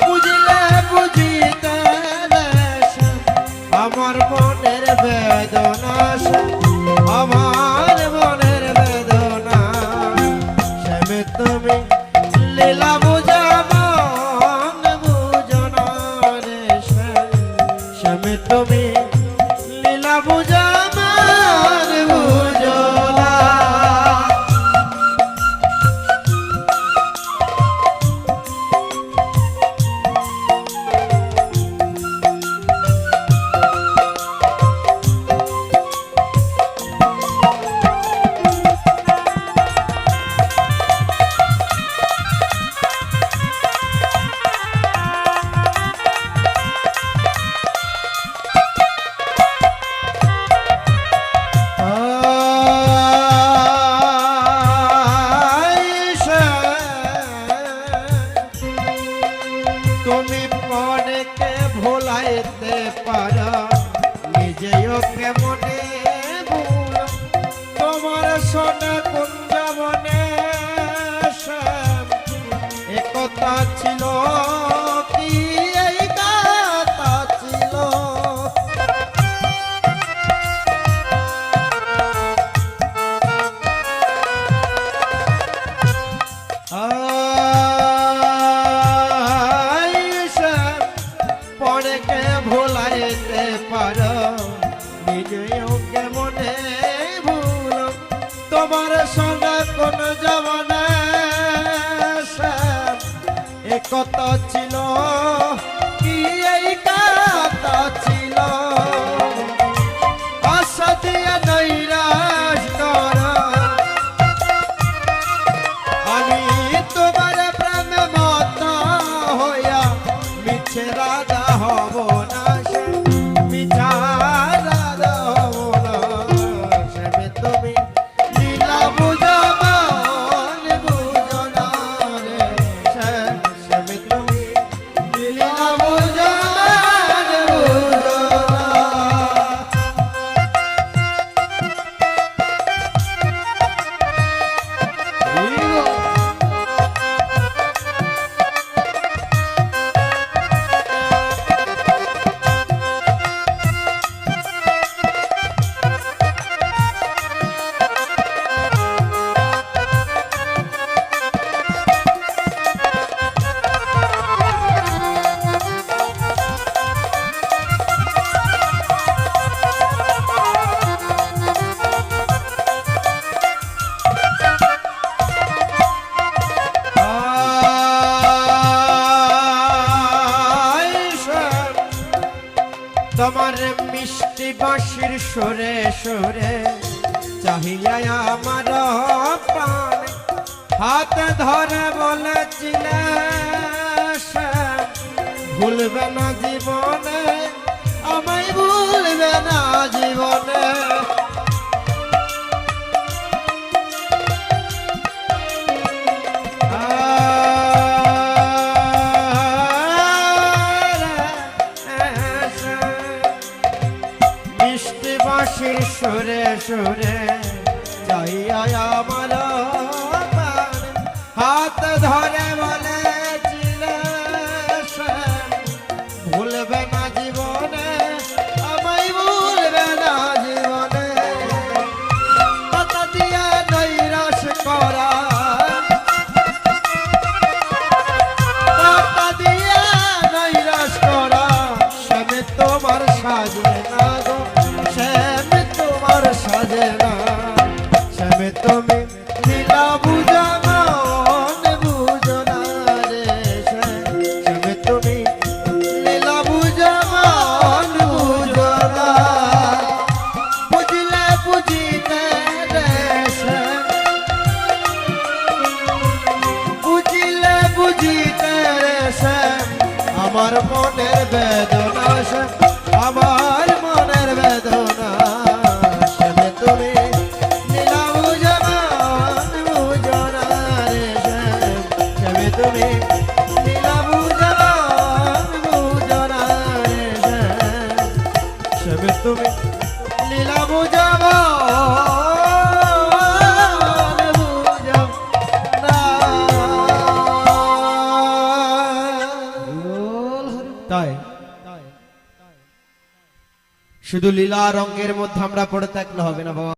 বুঝলে বুঝিতে আমার মনের বেদনা আমার মনের বেদনা তুমি তুমি লীলা বুঝা ভোলাইতে পারো? নিজেও কেমনে তোমার সোনা নিজেও কেমনে ভুল তোমার সঙ্গে কোন জমানে কত ছিল তোমার মিষ্টি বাঁশির সরে সরে চাহিয়া আমার হাত ধরে বলেছিল ভুলবে না জীবনে, আমায় ভুলবে না জীবনে। বাঁশির সুরে সুরে যাইয়া আমার। হাত ধরে আমার মনের বেদনা আমার তুমি লীলা শুধু লীলা রঙ্গের মধ্যে আমরা পড়ে থাকলে হবে না বাবা।